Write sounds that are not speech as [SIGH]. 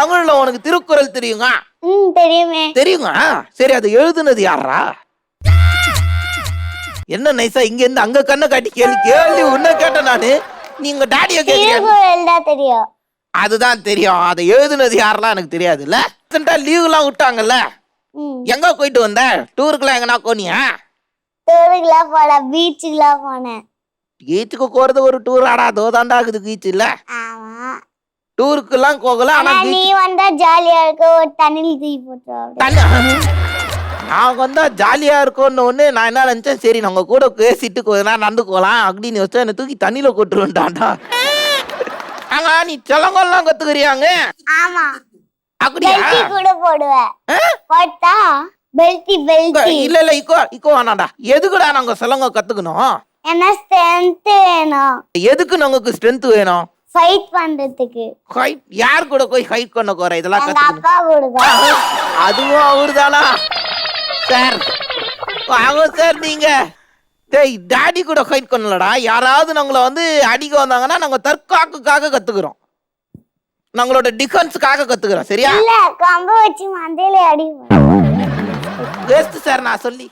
தமிழ்ல உனக்கு திருக்குறள் தெரியுங்க தெரியுமே. தெரியுங்க சரி அது எழுதுனது யாரா என்ன நைசா இங்க இருந்து அங்க கண்ணை காட்டி கேள்வி கேள்வி உன்ன கேட்டேன் நானு. நீங்க டாடிய தெரியும். அதுதான் தெரியும். அதை எழுதுனது யாரெல்லாம் எனக்கு தெரியாதுல்ல? லீவ் எல்லாம் விட்டாங்கல்ல? எங்க போயிட்டு வந்த? டூருக்குலாம் எங்கனா போனியா? டூருக்குலாம் போனேன் பீச்சுக்குலாம் போனேன். பீச்சுக்கு போறது ஒரு டூர் ஆடா தோதாண்டா இருக்குது பீச் இல்ல டூருக்குலாம் போகல ஆனா ஆனா நீ வந்தா ஜாலியா இருக்க ஒரு தண்ணியில் தூக்கி போட்டுருவோம் தண்ணி நான் வந்தா ஜாலியா இருக்கும்னு ஒண்ணு நான் என்ன நினைச்சேன்? சரி நம்ம கூட பேசிட்டு கொஞ்ச நேரம் நடந்து போகலாம் அப்படின்னு வச்சா என்னை தூக்கி தண்ணியில கொட்டுருவேன்டாண்டா ஆங்க நீ செலங்கெல்லாம் கத்துக்கிறியாங்க? ஆமா. அப்படியா? கூட போடுவேன்? போட்டா பெல்ட்டி பெல்ட்டி இல்ல இல்ல இக்கோ இக்கோ வேணாண்டா. எதுக்குடா நாங்க சிலங்க கத்துக்கணும்? என்ன ஸ்ட்ரென்த் வேணும்? எதுக்கு நமக்கு ஸ்ட்ரென்த் வேணும்? ஃபைட் பண்றதுக்கு. ஹைட் யார் கூட போய் ஹைட் பண்ண போற? இதெல்லாம் எங்க அப்பா கூட [LAUGHS] அதுவும் அவருதானா? சார் வாங்க சார் நீங்க. டேய் டாடி கூட ஃபைட் பண்ணலடா. யாராவது நம்மள வந்து அடிக்க வந்தாங்கன்னா நாங்க தற்காப்புக்காக கத்துக்கிறோம். நம்மளோட டிஃபென்ஸ்க்காக கத்துக்கிறோம் சரியா? இல்ல கம்பு வச்சு மண்டையில அடிப்போம் வேஸ்ட் சார் நான் சொல்லி